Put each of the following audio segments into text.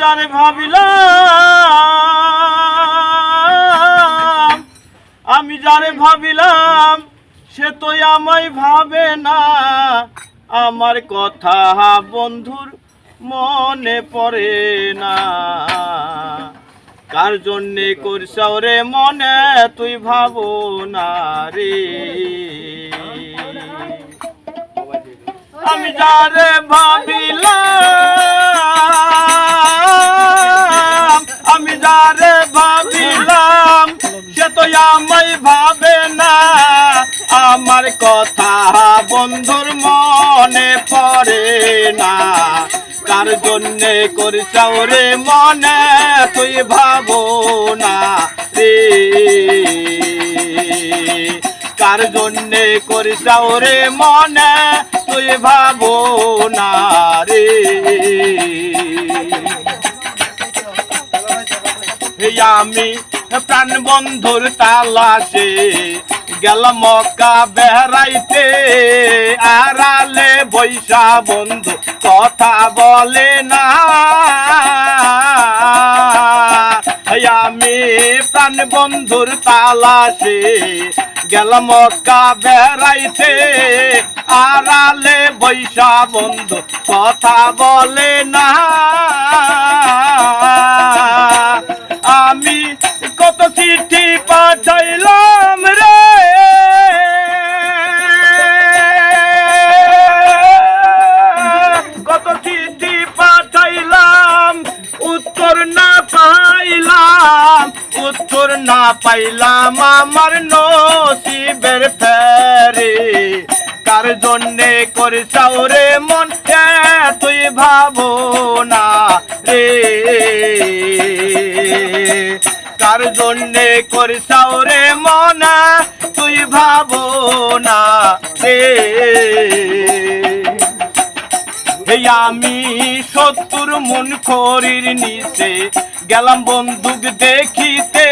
যারে ভাবিলাম আমি যারে ভাবিলাম সে তো আমায় ভাবে না। আমার কথা বন্ধুর মনে পড়ে না। কার জন্যে করছাও রে মনে তুই ভাবো না রে। আমি যারে ভাবিলাম আমার কথা বন্ধুর মনে পড়ে না। কার জন্যে করছাও রে মনে তুই ভাবো না রে। কার জন্যে করছাও রে মনে তুই ভাবো না রে আমি প্রাণ বন্ধুর তালাশে গেলাম মক্কা বেড়াইতে আড়ালে বৈশা বন্ধু কথা বলে না। আমি প্রাণ বন্ধুর তালাশে গেলাম মক্কা বেড়াইতে আড়ালে বৈশা বন্ধু কথা বলে না। উত্তর না পাইলাম আমার নসিবের ফেরে। কার জন্যে করছাও রে মন তুই ভাবো না রে? কার জন্যে করছাও রে মনা তুই ভাবো না রে আমি সত্তর মন খরির নিচে গেলাম বন্দুক দেখিতে,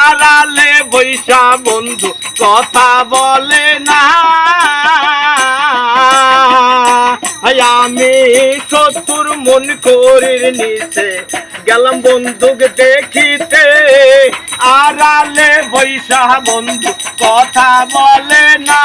আড়ালে বৈশা বন্ধু কথা বলে না। আমি সত্তর মন খরির নিচে গেলাম বন্দুক দেখিতে, আড়ালে বৈশা বন্ধু কথা বলে না।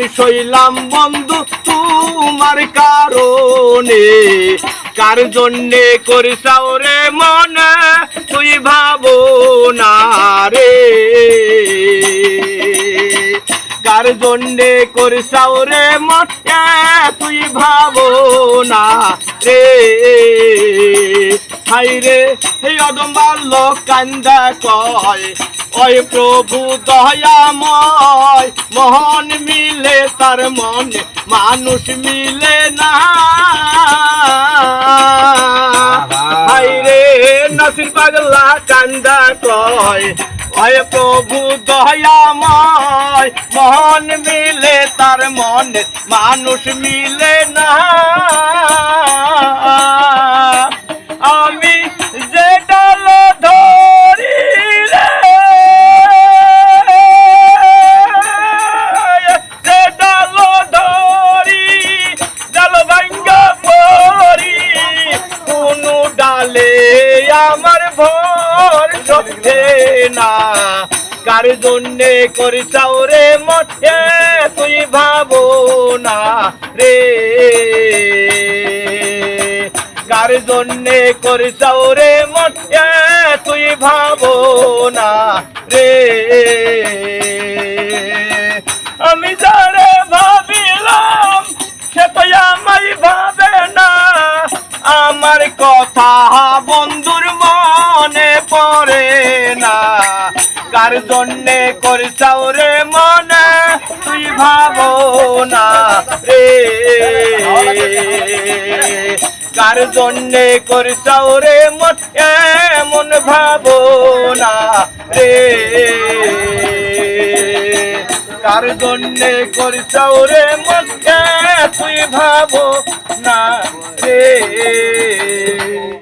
মার সইলাম বন্ধু, তোমার কারণে। কার জন্যে করিসাও রে মনে, তুই ভাবো না রে। কার জন্যে করিসাও রে মনে, তুই ভাবো না রে। হাই রে, হে অদম বাল্য কান্দা কয় ওই প্রভু দয়াময়। মোহন মিলে তার মনে, মানুষ মিলে না। রে, নাসির পাগলা কয়। ওই প্রভু দয়াময়। মোহন মিলে তার মনে, মানুষ মিলে না। সত্যে না। কার জন্যে করিসাও রে মঠে, তুই ভাবো না রে। কার জন্যে করিসাও রে মঠে, তুই ভাবো না রে। আমি যারে ভাবিলাম, সে তো আমায় ভাবে না। আমার কথা বন্ধুর মনে পড়ে না। কার জন্যে করছাও রে মনে? তুই ভাবো না রে। কার জন্যে করছাও রে মনে? মন ভাবো না রে। কার জন্যে করছাও রে মক্কা তুই ভাবো না